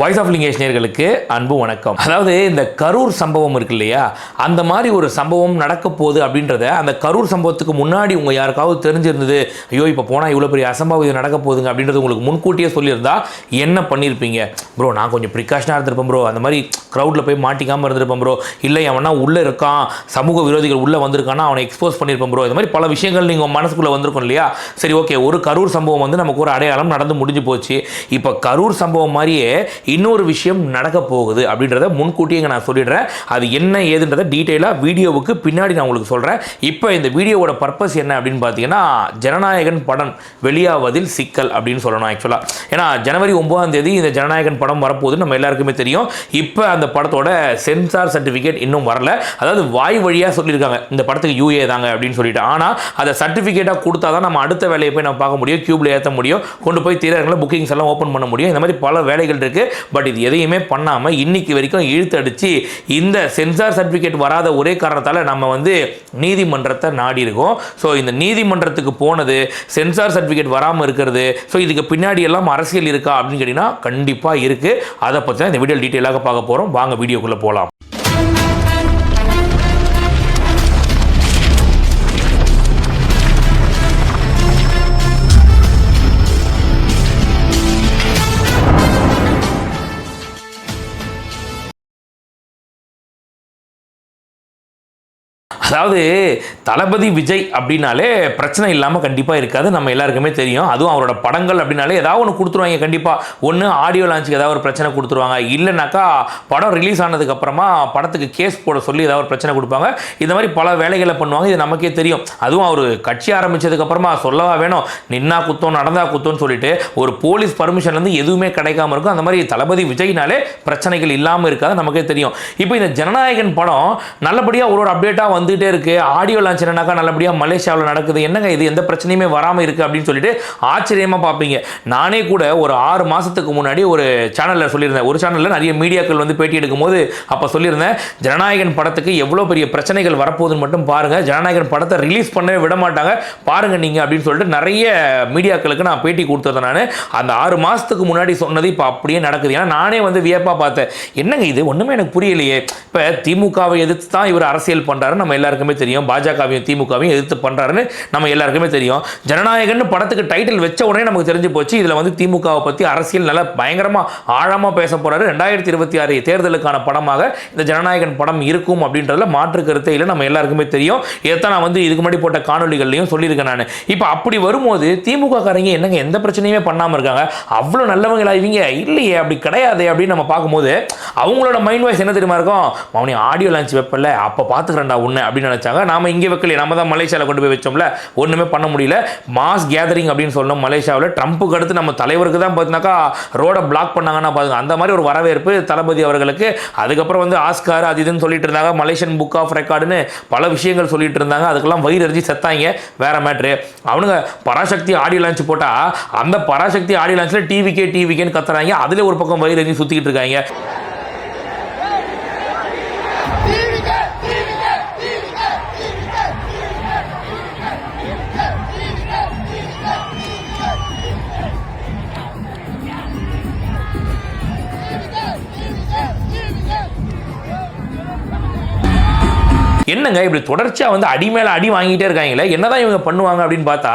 Voice of Lingesh நேர்களுக்கு அன்பு வணக்கம். அதாவது இந்த கரூர் சம்பவம் இருக்கு இல்லையா? அந்த மாதிரி ஒரு சம்பவம் நடக்க போகுது அப்படின்றத அந்த கரூர் சம்பவத்துக்கு முன்னாடி உங்கள் யாருக்காவது தெரிஞ்சிருந்தது ஐயோ இப்போ போனால் இவ்வளோ பெரிய அசம்பாவிதம் இது நடக்க போகுதுங்க அப்படின்றது உங்களுக்கு முன்கூட்டியே சொல்லியிருந்தா என்ன பண்ணியிருப்பீங்க ப்ரோ நான் கொஞ்சம் ப்ரிகாஷனாக இருந்திருப்பேன் ப்ரோ. அந்த மாதிரி க்ரௌடில் போய் மாட்டிக்காமல் இருந்திருப்பேன் ப்ரோ. இல்லை அவனா உள்ளே இருக்கான் சமூக விரோதிகள் உள்ளே வந்திருக்கானா அவனை எக்ஸ்போஸ் பண்ணியிருப்பேன் ப்ரோ. இந்த மாதிரி பல விஷயங்கள் நீங்கள் மனசுக்குள்ளே வந்திருக்கும் இல்லையா? சரி ஓகே. ஒரு கரூர் சம்பவம் வந்து நமக்கு ஒரு அடையாளம் நடந்து முடிஞ்சு போச்சு. இப்போ கரூர் சம்பவம் மாதிரியே இன்னொரு விஷயம் நடக்க போகுது அப்படின்றத முன்கூட்டியே நான் சொல்லிடுறேன். அது என்ன ஏதுன்றதை டீட்டெயிலாக வீடியோவுக்கு பின்னாடி நான் உங்களுக்கு சொல்கிறேன் இப்போ இந்த வீடியோவோட பர்பஸ் என்ன அப்படின்னு பார்த்தீங்கன்னா ஜனநாயகன் படம் வெளியாவதில் சிக்கல் அப்படின்னு சொல்லணும் ஆக்சுவலாக ஏன்னா ஜனவரி ஒன்பதாம் தேதி இந்த ஜனநாயகன் படம் வரப்போகுது நம்ம எல்லாருக்குமே தெரியும். இப்போ அந்த படத்தோட சென்சார் சர்டிஃபிகேட் இன்னும் வரல. அதாவது வாய் வழியாக சொல்லியிருக்காங்க இந்த படத்துக்கு யூஏ தாங்க அப்படின்னு சொல்லிட்டு. ஆனால் அதை சர்டிஃபிகேட்டாக கொடுத்தா தான் நம்ம அடுத்த வேலையை போய் நம்ம பார்க்க முடியும் கியூப்ல ஏற்ற முடியும் கொண்டு போய் திரையரங்கில் புக்கிங்ஸ் எல்லாம் ஓப்பன் பண்ண முடியும். இந்த மாதிரி பல வேலைகள் இருக்குது பட் இது எதையுமே பண்ணாமல் இன்னைக்கு வரைக்கும் இழுத்தடிச்சு இந்த சென்சார் சர்டிஃபிகேட் வராத ஒரே காரணத்தால் நம்ம வந்து நீதிமன்றத்தை நாடி இருக்கோம் ஸோ இந்த நீதிமன்றத்துக்கு போனது சென்சார் சர்டிஃபிகேட் வராமல் இருக்கிறது ஸோ இதுக்கு பின்னாடி எல்லாம் அரசியல் இருக்கா அப்படின்னு கேட்டிங்கன்னா கண்டிப்பாக இருக்குது அதை பற்றி தான் இந்த வீடியோ டீட்டெயிலாக பார்க்க போகிறோம் வாங்க வீடியோக்குள்ளே போகலாம் அதாவது தளபதி விஜய் அப்படின்னாலே பிரச்சனை இல்லாமல் கண்டிப்பாக இருக்காது. நம்ம எல்லாருக்குமே தெரியும். அதுவும் அவரோட படங்கள் அப்படின்னாலே ஏதாவது ஒன்று கொடுத்துருவாங்க கண்டிப்பாக ஒன்று ஆடியோ லான்ச்சுக்கு ஏதாவது ஒரு பிரச்சனை கொடுத்துருவாங்க. இல்லைனாக்கா படம் ரிலீஸ் ஆனதுக்கப்புறமா படத்துக்கு கேஸ் போட சொல்லி ஏதாவது ஒரு பிரச்சனை கொடுப்பாங்க. இந்த மாதிரி பல வேலைகளை பண்ணுவாங்க. இது நமக்கே தெரியும். அதுவும் அவர் கட்சி ஆரம்பிச்சதுக்கப்புறமா சொல்லவா வேணும். நின்னா குத்தம் நடந்தா குத்தம்னு சொல்லிட்டு ஒரு போலீஸ் பர்மிஷன்லேருந்து எதுவுமே கிடைக்காம இருக்கும். அந்த மாதிரி தளபதி விஜய்னாலே பிரச்சனைகள் இல்லாமல் இருக்காது. நமக்கே தெரியும். இப்போ இந்த ஜனநாயகன் படம் நல்லபடியாக ஒரு ஒரு அப்டேட்டாக நடந்துகிட்டே இருக்கு. ஆடியோ லான்ச் என்னன்னாக்கா நல்லபடியாக மலேசியாவில் நடக்குது. என்னங்க இது? எந்த பிரச்சனையுமே வராமல் இருக்குது அப்படின்னு சொல்லிட்டு ஆச்சரியமாக பார்ப்பீங்க நானே கூட ஒரு ஆறு மாதத்துக்கு முன்னாடி ஒரு சேனலில் சொல்லியிருந்தேன். ஒரு சேனலில் நிறைய மீடியாக்கள் வந்து பேட்டி எடுக்கும்போது அப்போ சொல்லியிருந்தேன் ஜனநாயகன் படத்துக்கு எவ்வளோ பெரிய பிரச்சனைகள் வரப்போகுதுன்னு மட்டும் பாருங்கள் ஜனநாயகன் படத்தை ரிலீஸ் பண்ணவே விட மாட்டாங்க. பாருங்கள் நீங்கள் அப்படின்னு சொல்லிட்டு நிறைய மீடியாக்களுக்கு நான் பேட்டி கொடுத்தது நான். அந்த ஆறு மாதத்துக்கு முன்னாடி சொன்னது இப்போ அப்படியே நடக்குது. ஏன்னா நானே வந்து வியப்பாக பார்த்தேன். என்னங்க இது? ஒன்றுமே எனக்கு புரியலையே. இப்போ திமுகவை எதிர்த்து தான் இவர் அரசியல் பண்ணுறாரு நம்ம எல்லாரும் எல்லாருக்குமே தெரியும். பாஜகவையும் திமுகவையும் எதிர்த்து பண்ணுறாருன்னு நம்ம எல்லாருக்குமே தெரியும். ஜனநாயகன் படத்துக்கு டைட்டில் வச்ச உடனே நமக்கு தெரிஞ்சு போச்சு. இதில் வந்து திமுகவை பற்றி அரசியல் நல்லா பயங்கரமாக ஆழமாக பேச போகிறாரு ரெண்டாயிரத்தி இருபத்தி ஆறு தேர்தலுக்கான படமாக இந்த ஜனநாயகன் படம் இருக்கும் அப்படின்றதுல மாற்று கருத்தை இல்லை. நம்ம எல்லாருக்குமே தெரியும். இதைத்தான் நான் வந்து இதுக்கு முன்னாடி போட்ட காணொலிகள்லையும் சொல்லியிருக்கேன் நான். இப்போ அப்படி வரும்போது திமுக காரங்க என்னங்க எந்த பிரச்சனையுமே பண்ணாமல் இருக்காங்க? அவ்வளோ நல்லவங்களா இவங்க இல்லையே அப்படி கிடையாது அப்படின்னு நம்ம பார்க்கும்போது அவங்களோட மைண்ட் வாய்ஸ் என்ன தெரியுமா இருக்கும்? அவனி ஆடியோ லான்ச் வைப்பல அப்போ பார்த்துக்கிறேன்டா உன்னை அப்படின்னு நினச்சாங்க. நாம இங்கே வைக்கலையே நம்ம தான் மலேசியாவில் கொண்டு போய் வச்சோம்ல. ஒன்றுமே பண்ண முடியல. மாஸ் கேதரிங் அப்படின்னு சொன்னோம் மலேசியாவில். ட்ரம்ப்புக்கு அடுத்து நம்ம தலைவருக்கு தான் பார்த்தினாக்கா ரோடை பிளாக் பண்ணாங்கன்னா பாருங்க. அந்த மாதிரி ஒரு வரவேற்பு தளபதி அவர்களுக்கு. அதுக்கப்புறம் வந்து ஆஸ்கார் அது இதுன்னு சொல்லிட்டு இருந்தாங்க. மலேசியன் புக் ஆஃப் ரெக்கார்டுன்னு பல விஷயங்கள் சொல்லிட்டு இருந்தாங்க. அதுக்கெல்லாம் வயிறு எரிஞ்சு செத்தாங்க. வேற மேட்ரு அவனுங்க பராசக்தி ஆடியோ லான்ச் போட்டால் அந்த பராசக்தி ஆடியோ லான்ச்சில் டிவிக்கே டிவிக்கேன்னு கத்துறாங்க. அதில் ஒரு பக்கம் வயிறு எரிஞ்சு சுற்றிக்கிட்டு இருக்காங்க. என்னங்க இப்படி தொடர்ச்சியாக வந்து அடி மேலே அடி வாங்கிட்டே இருக்காங்களே? என்னதான் இவங்க பண்ணுவாங்க அப்படின்னு பார்த்தா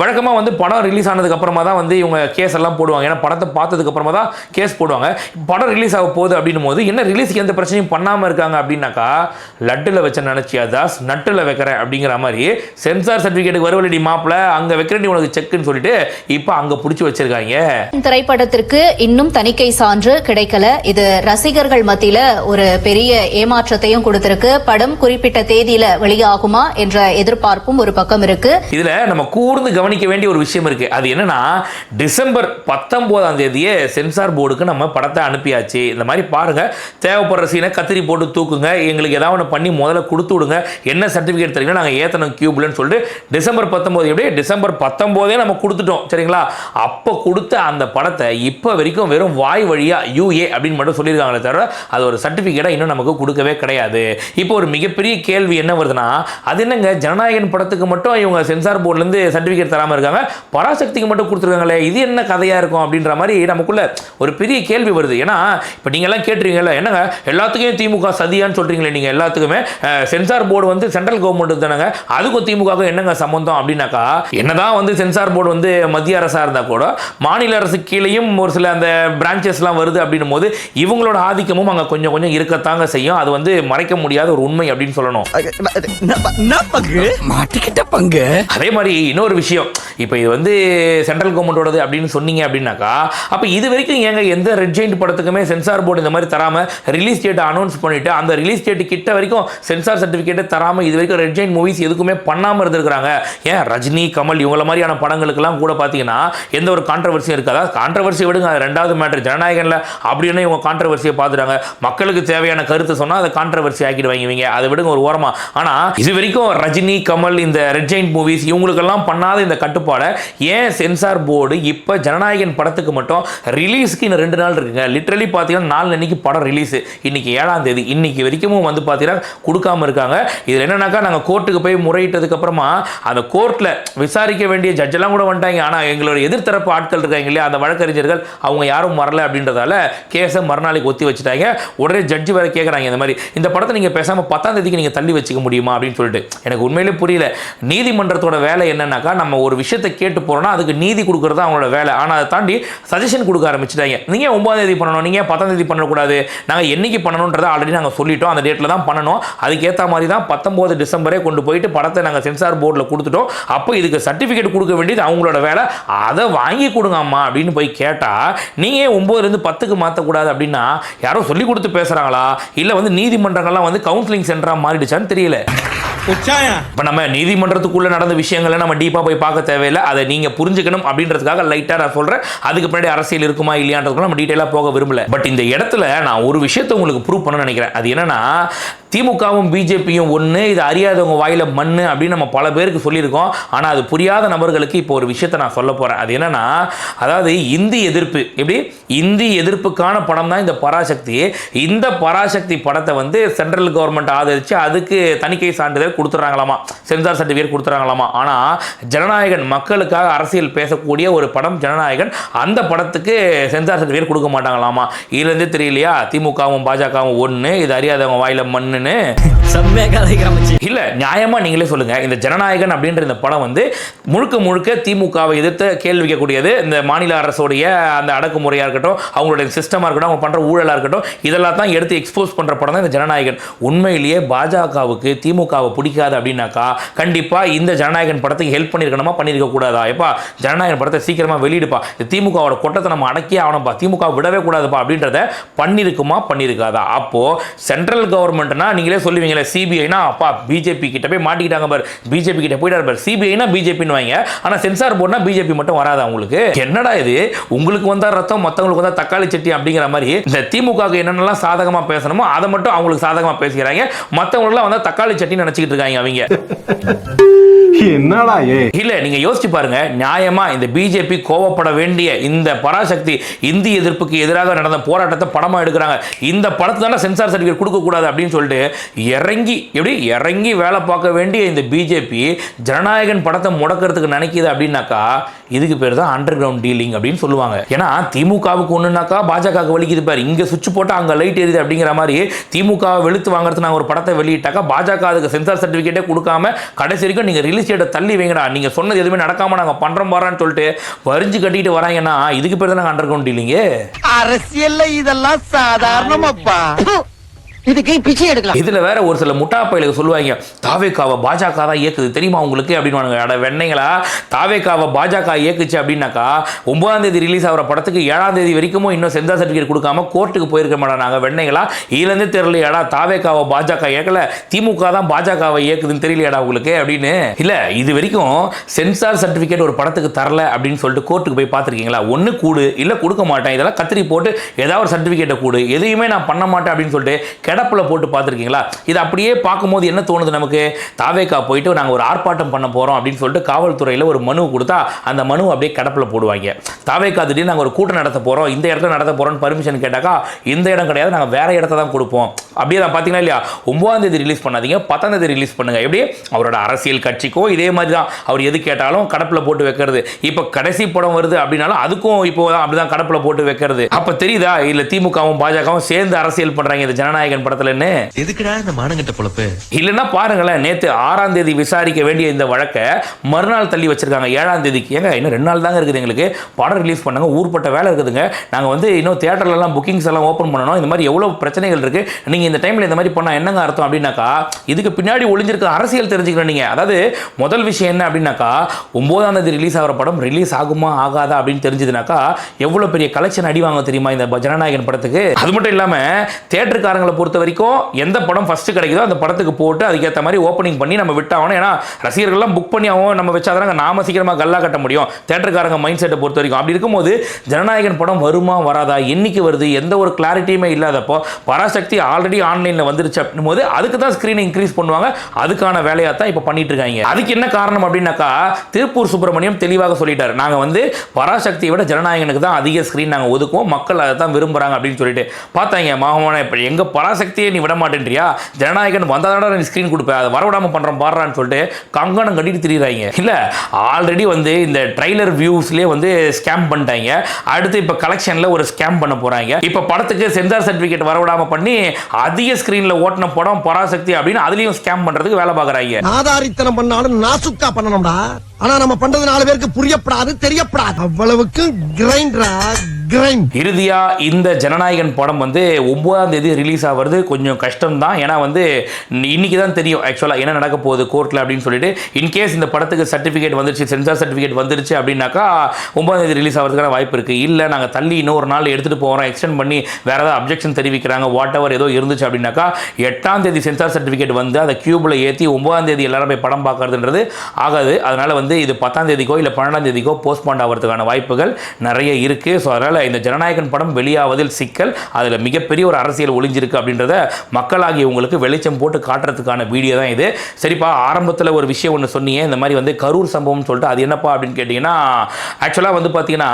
வழக்கமாக வந்து படம் ரிலீஸ் ஆனதுக்கு அப்புறமா தான் வந்து இவங்க கேஸ் எல்லாம் போடுவாங்க. ஏன்னா படத்தை பார்த்ததுக்கு அப்புறமா தான் கேஸ் போடுவாங்க. படம் ரிலீஸ் ஆக போகுது அப்படின்னும் போது என்ன ரிலீஸ்க்கு எந்த பிரச்சனையும் பண்ணாமல் இருக்காங்க அப்படின்னாக்கா லட்டில் வச்ச நினச்சியா தாஸ் நட்டில் வைக்கிறேன் அப்படிங்கிற மாதிரி சென்சார் சர்டிஃபிகேட்டுக்கு வருவலடி மாப்பிள அங்கே வைக்கிறேன் உனக்கு செக்குன்னு சொல்லிட்டு இப்போ அங்கே பிடிச்சி வச்சிருக்காங்க. திரைப்படத்திற்கு இன்னும் தணிக்கை சான்று கிடைக்கல. இது ரசிகர்கள் மத்தியில ஒரு பெரிய ஏமாற்றத்தையும் கொடுத்திருக்கு. படம் குறிப்பு குறிப்பிட்ட தேதியில வெளியாகுமா என்ற எதிர்பார்ப்பும் ஒரு பக்கம் இருக்கு. இதுல நம்ம கூர்ந்து கவனிக்க வேண்டிய ஒரு விஷயம் இருக்கு. அது என்னன்னா டிசம்பர் பத்தொன்பதாம் தேதியே சென்சார் போர்டுக்கு நம்ம படத்தை அனுப்பியாச்சு. இந்த மாதிரி பாருங்க. தேவைப்படுற சீனை கத்திரி போட்டு தூக்குங்க. எங்களுக்கு ஏதாவது ஒன்று பண்ணி முதல்ல கொடுத்து விடுங்க. என்ன சர்டிஃபிகேட் தரீங்களோ நாங்கள் ஏற்றணும் கியூப்லன்னு சொல்லிட்டு டிசம்பர் பத்தொம்போது எப்படி டிசம்பர் பத்தொம்போதே நம்ம கொடுத்துட்டோம். சரிங்களா? அப்போ கொடுத்த அந்த படத்தை இப்போ வரைக்கும் வெறும் வாய் வழியாக யூஏ அப்படின்னு மட்டும் சொல்லியிருக்காங்களே தவிர அது ஒரு சர்டிஃபிகேட்டாக இன்னும் நமக்கு கொடுக்கவே கிடையாது. இப்போ ஒரு மிகப்பெரிய கேள்வி என்ன வருதுன்னா அது என்னங்க? ஜனநாயகன் படத்துக்கு மட்டும் இவங்க சென்சார் போர்ட்லேருந்து சர்டிஃபிகேட் தராமல் இருக்காங்க. பராசக்திக்கு மட்டும் கொடுத்துருக்காங்களே இது என்ன கதையாக இருக்கும் அப்படின்ற மாதிரி நமக்குள்ள ஒரு பெரிய கேள்வி வருது. ஏன்னா இப்போ நீங்கள்லாம் கேட்டுருங்கல்ல என்னங்க? எல்லாத்துக்கும் திமுக சதியான்னு சொல்கிறீங்களே நீங்கள் எல்லாத்துக்குமே. சென்சார் போர்டு வந்து சென்ட்ரல் கவர்மெண்ட் தானங்க? அதுக்கும் திமுகவுக்கும் என்னங்க சம்மந்தம் அப்படின்னாக்கா என்னதான் வந்து சென்சார் போர்டு வந்து மத்திய அரசாக இருந்தால் கூட மாநில அரசு கீழேயும் ஒரு சில அந்த பிரான்ச்சஸ்லாம் வருது அப்படின்னும் போது இவங்களோட ஆதிக்கமும் அங்கே கொஞ்சம் கொஞ்சம் இருக்கத்தாங்க செய்யும். அது வந்து மறைக்க முடியாத ஒரு உண்மை அப்படின்னு சொல்லணும். பங்கு? மாட்டிக்கிட்ட பங்கு? அதே மாதிரி இன்னொரு விஷயம். இப்போ இது வந்து சென்ட்ரல் கவர்மெண்ட்டோடது அப்படின்னு சொன்னீங்க அப்படின்னாக்கா அப்போ இது வரைக்கும் ஏங்க எந்த ரெட் ஜெயிண்ட் படத்துக்குமே சென்சார் போர்டு இந்த மாதிரி தராமல் ரிலீஸ் டேட் அனௌன்ஸ் பண்ணிட்டு அந்த ரிலீஸ் டேட் கிட்ட வரைக்கும் சென்சார் சர்டிஃபிகேட்டே தராமல் இது வரைக்கும் ரெட் ஜெயிண்ட் மூவிஸ் எதுக்குமே பண்ணாமல் இருந்திருக்காங்க ஏன்? ரஜினி கமல் இவங்கள மாதிரியான படங்களுக்கெல்லாம் கூட பார்த்தீங்கன்னா எந்த ஒரு கான்ட்ரவர்சியும் இருக்காதா. கான்ட்ரவர்சி விடுங்க அது ரெண்டாவது மேட்டர் ஜனநாயகனில் அப்படின்னு இவங்க கான்ட்ரவர்சியை பார்த்துட்டாங்க மக்களுக்கு தேவையான கருத்து சொன்னால் அதை கான்ட்ரவர்சி ஆக்கிடுவாங்க இவங்க. அதை விடுங்க ஒரு ஓரமா. ஆனால் இது வரைக்கும் ரஜினி கமல் இந்த ரெட் ஜெயின் மூவிஸ் இவங்களுக்கெல்லாம் பண்ணாத இந்த கட்டுப்பாடை ஏன் சென்சார் போர்டு இப்போ ஜனநாயகன் படத்துக்கு மட்டும் ரிலீஸ்க்கு இன்னும் ரெண்டு நாள் இருக்குங்க. லிட்ரலி பார்த்தீங்கன்னா நாலு அன்னைக்கு படம் ரிலீஸு இன்னைக்கு ஏழாம் தேதி. இன்னைக்கு வரைக்கும் வந்து பார்த்தீங்கன்னா கொடுக்காம இருக்காங்க. இதில் என்னன்னாக்கா நாங்கள் கோர்ட்டுக்கு போய் முறையிட்டதுக்கு அப்புறமா அந்த கோர்ட்டில் விசாரிக்க வேண்டிய ஜட்ஜெல்லாம் கூட வந்துட்டாங்க. ஆனால் எங்களோட எதிர்த்தரப்பு ஆட்கள் இருக்காங்க இல்லையா அந்த வழக்கறிஞர்கள் அவங்க யாரும் வரல அப்படின்றதால கேஸை மறுநாளைக்கு ஒத்தி வச்சுட்டாங்க. உடனே ஜட்ஜி வேறு கேட்குறாங்க இந்த மாதிரி. இந்த படத்தை நீங்கள் பேசாமல் பத்தாம் தேதிக்கு நீங்கள் தள்ளி வச்சுக்க முடியுமா அப்படின்னு சொல்லிட்டு. எனக்கு உண்மையிலே புரியல. நீதிமன்றத்தோட வேலை என்னன்னாக்கா நம்ம ஒரு விஷயத்தை கேட்டு போகிறோம்னா அதுக்கு நீதி கொடுக்குறது தான் அவங்களோட வேலை. ஆனால் அதை தாண்டி சஜஷன் கொடுக்க ஆரம்பிச்சிட்டாங்க. நீங்கள் ஒன்பதாம் தேதி பண்ணணும்? நீங்கள் பத்தாம் தேதி பண்ணக்கூடாது? நாங்கள் என்னைக்கு பண்ணணுன்றதை ஆல்ரெடி நாங்கள் சொல்லிட்டோம். அந்த டேட்டில் தான் பண்ணணும். அதுக்கேற்ற மாதிரி தான் பத்தொம்போது டிசம்பரே கொண்டு போயிட்டு படத்தை நாங்கள் சென்சார் போர்டில் கொடுத்துட்டோம். அப்போ இதுக்கு சர்டிஃபிகேட் கொடுக்க வேண்டியது அவங்களோட வேலை. அதை வாங்கி கொடுங்க அம்மா அப்படின்னு போய் கேட்டால் நீங்கள் ஏன் ஒம்போதுலேருந்து பத்துக்கு மாற்றக்கூடாது அப்படின்னா யாரோ சொல்லி கொடுத்து பேசுகிறாங்களா இல்லை வந்து நீதிமன்றங்கள்லாம் வந்து கவுன்சிலிங் சென்டராக மாறிடுச்சான்னு தெரியல. இப்போ நம்ம நீதிமன்றத்துக்குள்ள நடந்த விஷயங்களை நம்ம டீப்பாக போய் பார்க்க தேவையில்லை. அதை நீங்கள் புரிஞ்சுக்கணும் அப்படின்றதுக்காக லைட்டாக நான் சொல்கிறேன் அதுக்கு பின்னாடி அரசியல் இருக்குமா இல்லையான்றதுக்கு நம்ம டீட்டெயிலாக போக விரும்பல. பட் இந்த இடத்துல நான் ஒரு விஷயத்தை உங்களுக்கு ப்ரூவ் பண்ண நினைக்கிறேன். அது என்னன்னா திமுகவும் பிஜேபியும் ஒன்று இது அறியாதவங்க வாயில மண்ணு அப்படின்னு நம்ம பல பேருக்கு சொல்லியிருக்கோம். ஆனால் அது புரியாத நபர்களுக்கு இப்போ ஒரு விஷயத்தை நான் சொல்ல போகிறேன் அது என்னென்னா அதாவது இந்தி எதிர்ப்பு எப்படி? இந்தி எதிர்ப்புக்கான படம் தான் இந்த பராசக்தி. இந்த பராசக்தி படத்தை வந்து சென்ட்ரல் கவர்மெண்ட் ஆதரித்து அதுக்கு தணிக்கை சான்றிதழ் கொடுத்துட்றாங்களாமா? சென்சார் சர்டிஃபிகேட் கொடுத்துறாங்களாமா ஆனால் ஜனநாயகன் மக்களுக்காக அரசியல் பேசக்கூடிய ஒரு படம் ஜனநாயகன் அந்த படத்துக்கு சென்சார் சர்டிஃபிகேட் கொடுக்க மாட்டாங்களாமா? இதுலேருந்தே தெரியலையா? திமுகவும் பாஜகவும் ஒன்று இது அறியாதவங்க வாயில மண்ணுன்னு செம்மையா கதைக்கிற இல்ல நியாயமா நீங்களே சொல்லுங்க. இந்த ஜனநாயகன் அப்படின்ற இந்த படம் வந்து முழுக்க முழுக்க திமுகவை எதிர்த்து கேள்வி கேட்கக்கூடியது இந்த மாநில அரசுடைய அந்த அடக்குமுறையா இருக்கட்டும் அவங்களுடைய சிஸ்டமா இருக்கட்டும் அவங்க பண்ற ஊழலா இருக்கட்டும் இதெல்லாம் தான் எடுத்து எக்ஸ்போஸ் பண்ற படம் தான் இந்த ஜனநாயகன். உண்மையிலேயே பாஜகவுக்கு திமுகவை பிடிக்காது அப்படின்னாக்கா கண்டிப்பா இந்த ஜனநாயகன் படத்துக்கு ஹெல்ப் பண்ணியிருக்கணுமா பண்ணிருக்க கூடாதா? எப்பா ஜனநாயகன் படத்தை சீக்கிரமா வெளியிடுப்பா. திமுகவோட கொட்டத்தை நம்ம அடக்கி ஆகணும்ப்பா திமுக விடவே கூடாதுப்பா அப்படின்றத பண்ணியிருக்குமா பண்ணியிருக்காதா? அப்போ சென்ட்ரல் கவர்மெண்ட்னா நீங்களே சொல்லுவீங்களே சிபிஐனா அப்பா பிஜேபி கிட்ட போய் மாட்டிக்கிட்டாங்க பாரு. பிஜேபி கிட்ட போயிட்டாரு பாரு. சிபிஐனா பிஜேபின்னு வாங்க. ஆனா சென்சார் போர்டுனா பிஜேபி மட்டும் வராதா உங்களுக்கு என்னடா இது? உங்களுக்கு வந்தா ரத்தம் மற்றவங்களுக்கு வந்தா தக்காளி சட்னி அப்படிங்கிற மாதிரி இந்த திமுகவுக்கு என்னென்னலாம் சாதகமா பேசணுமோ அதை மட்டும் அவங்களுக்கு சாதகமா பேசிக்கிறாங்க. மற்றவங்களுக்குலாம் வந்தா தக்காளி சட்னி நினைச்சிக்கிட்டு இருக்காங்க அவங்க. என்னடா ஏ இல்ல நீங்க யோசிச்சு பாருங்க. நியாயமா இந்த பிஜேபி கோவப்பட வேண்டிய இந்த பராசக்தி இந்தி எதிர்ப்புக்கு எதிராக நடந்த போராட்டத்தை படமா எடுக்கிறாங்க. இந்த படத்தால சென்சார் சர்டிஃபிகேட் கொடுக்க கூடாது அப்படின்னு சொல்லிட்டு இறங்கி எப்படி? இறங்கி வேலை பார்க்க வேண்டிய இந்த பிஜேபி ஜனநாயகன் படத்தை முடக்கிறதுக்கு நினைக்குது அப்படின்னாக்கா இதுக்கு பேர் தான் அண்டர் கிரவுண்ட் டீலிங் அப்படின்னு சொல்லுவாங்க. ஏன்னா திமுகவுக்கு ஒண்ணுனாக்கா பாஜகவுக்கு வலிக்குது பாரு. இங்க சுவிட்ச் போட்டா அங்க லைட் எரியுது அப்படிங்கிற மாதிரி திமுக வெளுத்து வாங்குறதுக்கு நாங்க ஒரு படத்தை வெளியிட்டாக்கா பாஜக அதுக்கு சென்சார் சர்டிஃபிகேட்டே கொடுக்காம கடைசி வரைக்கும் நீங்க ரிலீஸ் டேட்டை தள்ளி வைங்கடா. நீங்க சொன்னது எதுவுமே நடக்காம நாங்க பண்றோம் பாறான்னு சொல்லிட்டு வரிஞ்சு கட்டிட்டு வராங்கன்னா இதுக்கு பேர் தான் அண்டர் கிரவுண்ட் டீலிங் அரசியல்ல இதெல்லாம் சாதாரணமாப்பா. இதுக்கு பிச்சை எடுக்கலாம். இதுல வேற ஒரு சில முட்டா பயிலுக்கு சொல்லுவாங்க தாவேக்காவை பாஜக தான் இயக்குது தெரியுமா உங்களுக்கு? அப்படின்னு அட வெண்ணைங்களா தாவேக்காவை பாஜக இயக்குச்சு அப்படின்னாக்கா ஒன்பதாம் தேதி ரிலீஸ் ஆகிற படத்துக்கு ஏழாம் தேதி வரைக்கும் இன்னும் சென்சார் சர்டிஃபிகேட் கொடுக்காம கோர்ட்டுக்கு போயிருக்க மாட்டோம் நாங்கள் வெண்ணைங்களா? இதுலேருந்தே தெரியலையாடா தாவேக்காவை பாஜக இயக்கல திமுக தான் பாஜகவை இயக்குதுன்னு தெரியலையாடா உங்களுக்கு? அப்படின்னு. இல்ல இது வரைக்கும் சென்சார் சர்டிஃபிகேட் ஒரு படத்துக்கு தரல அப்படின்னு சொல்லிட்டு கோர்ட்டுக்கு போய் பார்த்துருக்கீங்களா? ஒன்று கூடு இல்லை கொடுக்க மாட்டேன் இதெல்லாம் கத்திரி போட்டு ஏதாவது ஒரு சர்டிஃபிகேட்டை கூடு எதையுமே நான் பண்ண மாட்டேன் அப்படின்னு சொல்லிட்டு கிடப்பில் போட்டு பார்த்துருக்கீங்களா? இது அப்படியே பார்க்கும்போது என்ன தோணுது நமக்கு? தாவேக்கா போயிட்டு நாங்கள் ஒரு ஆர்ப்பாட்டம் பண்ண போகிறோம் அப்படின்னு சொல்லிட்டு காவல்துறையில் ஒரு மனு கொடுத்தா அந்த மனு அப்படியே கிடப்பில் போடுவாங்க. தாவேக்கா திடீர்னு நாங்கள் ஒரு கூட்டம் நடத்த போகிறோம் இந்த இடத்துல நடத்த போகிறோம்னு பர்மிஷன் கேட்டாக்கா இந்த இடம் கிடையாது நாங்கள் வேற இடத்த தான் கொடுப்போம். அப்படியே தான் பார்த்தீங்கன்னா இல்லையா? ஒம்பதாம் தேதி ரிலீஸ் பண்ணாதீங்க. பத்தாம் தேதி ரிலீஸ் பண்ணுங்கள் எப்படி? அவரோட அரசியல் கட்சிக்கோ இதே மாதிரி தான். அவர் எது கேட்டாலும் கடப்பில் போட்டு வைக்கிறது. இப்போ கடைசி படம் வருது அப்படின்னாலும் அதுக்கும் இப்போ தான் அப்படிதான் கடப்பில் போட்டு வைக்கிறது. அப்போ தெரியுதா? இல்லை திமுகவும் பாஜகவும் சேர்ந்து அரசியல் பண்ணுறாங்க இந்த ஜனநாயகன் படத்துலன்னு எதுக்குடா இந்த மானங்கட்ட பொழப்பு? இல்லைன்னா பாருங்களேன் நேற்று ஆறாம் தேதி விசாரிக்க வேண்டிய இந்த வழக்கை மறுநாள் தள்ளி வச்சிருக்காங்க. ஏழாம் தேதிக்கு. ஏங்க இன்னும் ரெண்டு நாள் தாங்க இருக்குது எங்களுக்கு. படம் ரிலீஸ் பண்ணாங்க. ஊர்பட்ட வேலை இருக்குதுங்க. நாங்கள் வந்து இன்னும் தேட்டர்லலாம் புக்கிங்ஸ் எல்லாம் ஓப்பன் பண்ணணும். இந்த மாதிரி எவ்வளோ பிரச்சனைகள் இருக்குது நீங்கள் இந்த டைமில் இந்த மாதிரி பண்ணால் என்னங்க அர்த்தம் அப்படின்னாக்கா இதுக்கு பின்னாடி ஒளிஞ்சிருக்க அரசியல் தெரிஞ்சுக்கிறோம் நீங்கள் அதாவது முதல் விஷயம் என்ன அப்படின்னாக்கா ஒன்பதாம் தேதி ரிலீஸ் ஆகிற படம் ரிலீஸ் ஆகுமா ஆகாதா அப்படின்னு தெரிஞ்சதுனாக்கா எவ்வளோ பெரிய கலெக்ஷன் அடி வாங்க தெரியுமா இந்த ஜனநாயகன் படத்துக்கு? அது மட்டும் இல்லாமல் தேட்டருக்காரங்களை பொறுத்த வரைக்கும் எந்த படம் ஃபஸ்ட்டு கிடைக்குதோ அந்த படத்துக்கு போட்டு அதுக்கேற்ற மாதிரி ஓப்பனிங் பண்ணி நம்ம விட்டாகணும். ஏன்னா ரசிகர்கள்லாம் புக் பண்ணி ஆகும் நம்ம வச்சாதாங்க நாம சீக்கிரமாக கல்லா கட்ட முடியும். தேட்டருக்காரங்க மைண்ட் செட்டை பொறுத்த வரைக்கும். அப்படி இருக்கும்போது ஜனநாயகன் படம் வருமா வராதா என்னைக்கு வருது எந்த ஒரு கிளாரிட்டியுமே இல்லாதப்போ பராசக்தி ஆல்ரெடி ஆன்லைனில் வந்துருச்சு அப்படின்னு போது அதுக்கு தான் ஸ்க்ரீனை இன்க்ரீஸ் பண்ணுவாங்க. அதுக்கான வேலையாக தான் இப்போ பண்ணிட்டு இருக்காங்க அதுக்கு என்ன காரணம் அப்படின்னாக்கா திருப்பூர் சுப்பிரமணியம் தெளிவாக சொல்லிட்டார். நாங்கள் வந்து பராசக்தியை விட ஜனநாயகனுக்கு தான் அதிக ஸ்க்ரீன் நாங்கள் ஒதுக்குவோம். மக்கள் அதை தான் விரும்புகிறாங்க அப்படின்னு சொல்லிட்டு. பார்த்தாங்க மாகமான இப்போ எங்கள் பராசக்தியை நீ விட மாட்டேன்றியா ஜனநாயகன் வந்தாதான் நீ ஸ்க்ரீன் கொடுப்பேன் அதை வரவிடாமல் பண்ணுறோம் பாடுறான்னு சொல்லிட்டு கங்கணம் கட்டிட்டு திரியிறாங்க. இல்லை ஆல்ரெடி வந்து இந்த ட்ரைலர் வியூஸ்லேயே வந்து ஸ்கேம் பண்ணிட்டாங்க. அடுத்து இப்போ கலெக்ஷனில் ஒரு ஸ்கேம் பண்ண போகிறாங்க இப்போ படத்துக்கு சென்சார் சர்டிஃபிகேட் வரவிடாமல் பண்ணி அதிக ஸ்க்ரீனில் ஓட்டின படம் பராசக்தி அப்படின்னு அதுலேயும் ஸ்கேம் பண்ணுறதுக்கு வேலை பார்க்குறாங்க. ஆதாரித்தனம் பண்ணாலும் நாசுக்கா பண்ணணும்டா. ஆனா நம்ம பண்றது நாலு பேருக்கு புரியப்படாது தெரியப்படாது. அவ்வளவுக்கு கிரைண்டரா கிரைண்ட் இறுதியா இந்த ஜனநாயகன் படம் வந்து ஒன்பதாம் தேதி ரிலீஸ் ஆகிறது கொஞ்சம் கஷ்டம் தான் ஏன்னா வந்து இன்னைக்கு தான் தெரியும் ஆக்சுவலாக என்ன நடக்க போகுது கோர்ட்டில் அப்படின்னு சொல்லிட்டு. இன்கேஸ் இந்த படத்துக்கு சர்டிஃபிகேட் வந்துருச்சு சென்சார் சர்டிஃபிகேட் வந்துருச்சு அப்படின்னாக்கா ஒன்பதாம் தேதி ரிலீஸ் ஆகிறதுக்கான வாய்ப்பு இருக்குது இல்லை நாங்கள் தள்ளி இன்னொரு நாள் எடுத்துகிட்டு போகிறோம் எக்ஸ்டெண்ட் பண்ணி வேறு ஏதாவது அப்ஜெக்ஷன் தெரிவிக்கிறாங்க வாட் எவர் ஏதோ இருந்துச்சு அப்படின்னாக்கா எட்டாம் தேதி சென்சார் சர்டிஃபிகேட் வந்து அதை கியூபில் ஏற்றி ஒன்பதாம் தேதி எல்லாரும் போய் படம் பார்க்கறதுன்றது ஆகாது. அதனால் வந்து இது பத்தாம் தேதிக்கோ இல்லை பன்னெண்டாம் தேதிக்கோ போஸ்ட்பாண்ட் ஆகிறதுக்கான வாய்ப்புகள் நிறைய இருக்குது ஸோ அதனால் இந்த ஜனநாயகன் படம் வெளியாவதில் சிக்கல் அதில் மிகப்பெரிய ஒரு அரசியல் ஒளிஞ்சிருக்கு அப்படின்றத மக்களாகிய உங்களுக்கு வெளிச்சம் போட்டு காட்டுறதுக்கான வீடியோ தான் இது. சரிப்பா ஆரம்பத்தில் ஒரு விஷயம் ஒன்று சொன்னீங்க. இந்த மாதிரி வந்து கரூர் சம்பவம்னு சொல்லிட்டு அது என்னப்பா அப்படின்னு கேட்டிங்கன்னா ஆக்சுவலாக வந்து பார்த்தீங்கன்னா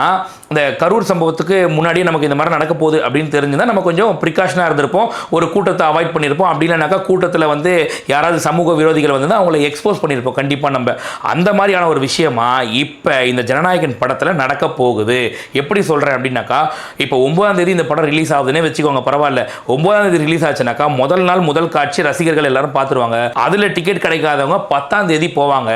இந்த கரூர் சம்பவத்துக்கு முன்னாடியே நமக்கு இந்த மாதிரி நடக்க போகுது அப்படின்னு தெரிஞ்சுதான் நம்ம கொஞ்சம் ப்ரிகாஷனாக இருந்திருப்போம். ஒரு கூட்டத்தை அவாய்ட் பண்ணியிருப்போம் அப்படி இல்லைனாக்கா கூட்டத்தில் வந்து யாராவது சமூக விரோதிகள் வந்து அவங்கள எக்ஸ்போஸ் பண்ணியிருப்போம் கண்டிப்பாக நம்ம. அந்த மாதிரியான ஒரு விஷயமா இப்போ இந்த ஜனநாயகன் படத்தில் நடக்க போகுது. எப்படி சொல்கிறேன் அப்படின்னாக்கா இப்போ ஒன்பதாம் தேதி இந்த படம் ரிலீஸ் ஆகுதுன்னே வச்சுக்கோங்க பரவாயில்ல. ஒன்பதாம் தேதி ரிலீஸ் ஆச்சுனாக்கா முதல் நாள் முதல் காட்சி ரசிகர்கள் எல்லாரும் பார்த்துருவாங்க. அதில் டிக்கெட் கிடைக்காதவங்க பத்தாம் தேதி போவாங்க.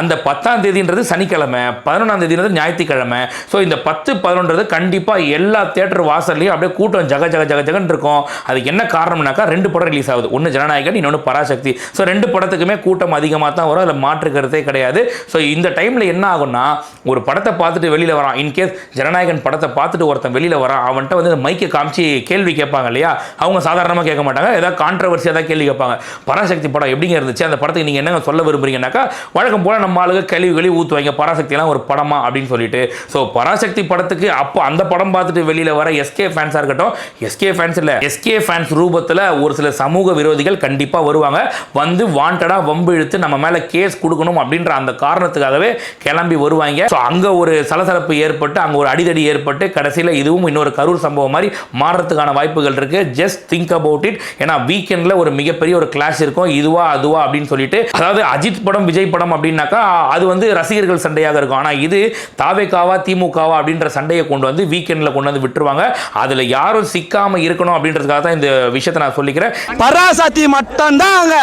அந்த பத்தாம் தேதின்றது சனிக்கிழமை பதினொன்றாம் தேதின்றது ஞாயிற்றுக்கிழமை. ஸோ இந்த பத்து பதினொன்றது கண்டிப்பாக எல்லா தேட்டர் வாசல்லையும் அப்படியே கூட்டம் ஜக ஜக ஜக ஜகன் இருக்கும். அதுக்கு என்ன காரணம்னாக்கா ரெண்டு படம் ரிலீஸ் ஆகுது. ஒன்று ஜனநாயகன் இன்னொன்று பராசக்தி. ஸோ ரெண்டு படத்துக்குமே கூட்டம் அதிகமாக தான் வரும். அதில் மாற்றுக்கிறதே கிடையாது. ஸோ இந்த டைமில் என்ன ஆகும்னா ஒரு படத்தை பார்த்துட்டு வெளியில் வரான். இன்கேஸ் ஜனநாயகன் படத்தை பார்த்துட்டு ஒருத்தன் வெளியில் வரான் அவன்கிட்ட வந்து மைக்கை காமிச்சு கேள்வி கேட்பாங்க இல்லையா? அவங்க சாதாரணமாக கேட்க மாட்டாங்க. ஏதாவது கான்ட்ரவர்சியாக ஏதாவது கேள்வி கேட்பாங்க. பராசக்தி படம் எப்படிங்க இருந்துச்சு? அந்த படத்துக்கு நீங்கள் என்னங்க சொல்ல விரும்புறீங்கன்னாக்கா வழக்கம் போல் நம்ம ஆளுக கழிவு கழுவி ஊற்றுவாங்க பராசக்திலாம் ஒரு படமா அப்படின்னு சொல்லிட்டு. ஸோ பராசக்தி படத்துக்கு அப்போ அந்த படம் பார்த்துட்டு வெளியில் வர எஸ்கே ஃபேன்ஸாக இருக்கட்டும் எஸ்கே ஃபேன்ஸ் இல்லை எஸ்கே ஃபேன்ஸ் ரூபத்தில் ஒரு சில சமூக விரோதிகள் கண்டிப்பாக வருவாங்க. வந்து வாண்டடாக வம்பு இழுத்து நம்ம மேலே கேஸ் கொடுக்கணும் அப்படின்ற அந்த காரணத்துக்காகவே கிளம்பி வருவாங்க. ஸோ அங்கே ஒரு சலசலப்பு ஏற்பட்டு அங்கே ஒரு அடிதடி ஏற்பட்டு கடைசியில் இதுவும் இன்னொரு கரூர் சம்பவம் மாதிரி மாறுறதுக்கான வாய்ப்புகள் இருக்கு. ஜஸ்ட் திங்க் அபவுட் இட் ஏன்னா வீக்கெண்டில் ஒரு மிகப்பெரிய ஒரு கிளாஷ் இருக்கும். இதுவா அதுவா அப்படின்னு சொல்லிட்டு அதாவது அஜித் படம் விஜய் படம் அப்படின்னாக்கா அது வந்து ரசிகர்கள் சண்டையாக இருக்கும். ஆனால் இது தாவேக்காவா திமுகவா அப்படின்ற சண்டையை கொண்டு வந்து வீக்கெண்டில் கொண்டு வந்து விட்டுருவாங்க. அதில் யாரும் சிக்காம இருக்கணும் அப்படின்றதுக்காக தான் இந்த விஷயத்தை நான் சொல்லிக்கிறேன். பராசக்தி மட்டும் தான் அங்க.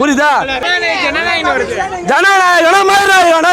புரியுதா? ஜனநாயகம்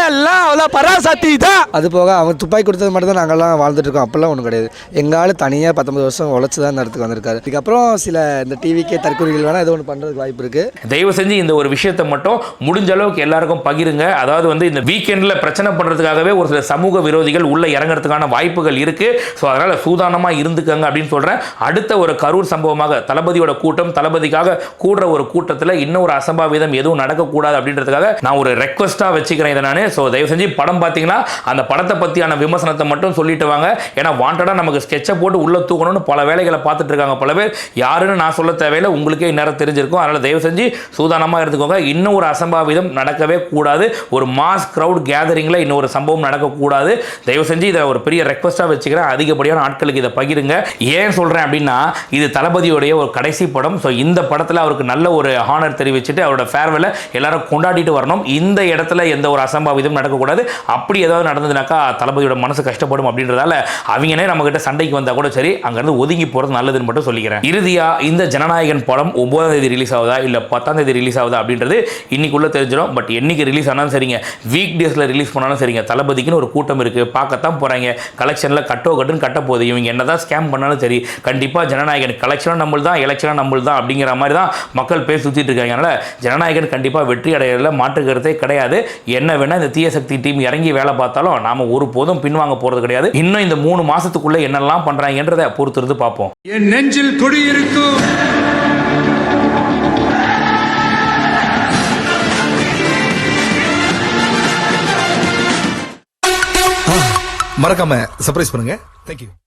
எல்லாம் அவ்வளோ பராசக்தி தான். அது போக அவன் துப்பாக்கி கொடுத்தது மட்டும் தான் நாங்கள்லாம் வாழ்ந்துட்டு இருக்கோம். அப்போல்லாம் ஒன்றும் கிடையாது. எங்காலும் தனியாக பத்தொன்பது வருஷம் உழைச்சி தான் இந்த இடத்துக்கு வந்திருக்காரு. இதுக்கப்புறம் சில இந்த டிவிக்கே தற்கொலைகள் வேணால் ஏதோ ஒன்று பண்ணுறதுக்கு வாய்ப்பு இருக்குது தயவு செஞ்சு இந்த ஒரு விஷயத்தை மட்டும் முடிஞ்ச அளவுக்கு எல்லாருக்கும் பகிருங்க. அதாவது வந்து இந்த வீக்கெண்டில் பிரச்சனை பண்ணுறதுக்காகவே ஒரு சில சமூக விரோதிகள் உள்ளே இறங்குறதுக்கான வாய்ப்புகள் இருக்குது ஸோ அதனால் சூதானமாக இருந்துக்கங்க அப்படின்னு சொல்கிறேன் அடுத்த ஒரு கரூர் சம்பவமாக தளபதியோட கூட்டம் தளபதிக்காக கூடுற ஒரு கூட்டத்தில் இன்னும் ஒரு அசம்பாவிதம் எதுவும் நடக்கக்கூடாது அப்படின்றதுக்காக நான் ஒரு ரெக்வஸ்ட்டாக வச்சுக்கிறேன் இதை நான். ஸோ தயவு செஞ்சு படம் பார்த்தீங்கன்னா அந்த படத்தை பற்றியான விமர்சனத்தை மட்டும் சொல்லிட்டு வாங்க. ஏன்னா வாண்டடாக நமக்கு ஸ்கெட்சை போட்டு உள்ளே தூக்கணும்னு பல வேலைகளை பார்த்துட்டு இருக்காங்க பல பேர். யாருன்னு நான் சொல்ல தேவையில்லை. உங்களுக்கே இந்நேரம் தெரிஞ்சிருக்கும். அதனால் தயவு செஞ்சு சூதானமாக இருந்துக்கோங்க இன்னும் ஒரு அசம்பாவிதம் நடக்கவே கூடாது. ஒரு மாஸ் க்ரௌட் கேதரிங்கில் இன்னொரு சம்பவம் நடக்கக்கூடாது. தயவு செஞ்சு இதை ஒரு பெரிய ரெக்வஸ்ட்டாக வச்சுக்கிறேன். அதிகப்படியான ஆட்களுக்கு இதை பகிருங்க. ஏன் சொல்கிறேன் அப்படின்னா இது தளபதியுடைய ஒரு கடைசி படம். ஸோ இந்த படத்தில் அவருக்கு நல்ல ஒரு ஹானர் தெரிவிச்சுட்டு அவரோட ஃபேர்வெலை எல்லாரும் கொண்டாடிட்டு வரணும். இந்த இடத்துல எந்த ஒரு அசம்பாவிதம் நடக்கக்கூடாது. அப்படி ஏதாவது நடந்ததுனாக்கா தளபதியோட மனசு கஷ்டப்படும் அப்படின்றதால அவங்க அவங்கனே நம்மகிட்ட சண்டைக்கு வந்தால் கூட சரி அங்கேருந்து ஒதுங்கி போகிறது நல்லதுன்னு மட்டும் சொல்லிக்கிறேன். இறுதியாக இந்த ஜனநாயகன் படம் ஒன்பதாம் தேதி ரிலீஸ் ஆகுதா இல்லை பத்தாம் தேதி ரிலீஸ் ஆகுதா அப்படின்றது இன்னைக்குள்ள தெரிஞ்சிடும். பட் என்னைக்கு ரிலீஸ் ஆனாலும் சரிங்க. வீக் டேஸில் ரிலீஸ் பண்ணாலும் சரிங்க. தளபதிக்குன்னு ஒரு கூட்டம் இருக்குது பார்க்கத்தான் போகிறாங்க கலெக்ஷனில் கட்டோ கட்டுன்னு கட்ட போகுது. இவங்க என்னதான் ஸ்கேம் பண்ணாலும் சரி கண்டிப்பாக ஜனநாயகன் கலெக்ஷனும் நம்மள் தான் எலெக்ஷனும் நம்மள் தான் அப்படிங்கிற மாதிரி தான் மக்கள் பேர் சுற்றிட்டு இருக்காங்க. அதனால் ஜனநாயகன் கண்டிப்பாக வெற்றி அடையிறதுல மாற்று கருத்தே கிடையாது. என்ன வேணால் இந்த தீய சக்தி டீம் இறங்கி வேலை பார்த்தாலும் நாம ஒரு போதும் பின்வாங்க போகிறது கிடையாது. இன்னும் இந்த மூணு மாதத்துக்குள்ளே என்னெல்லாம் பண்ணுறாங்கன்றதை பொறுத்திருந்து பார்ப்போம். என் நெஞ்சில் குடியிருக்கும் மறக்காம சர்ப்ரைஸ் பண்ணுங்க. தேங்க்யூ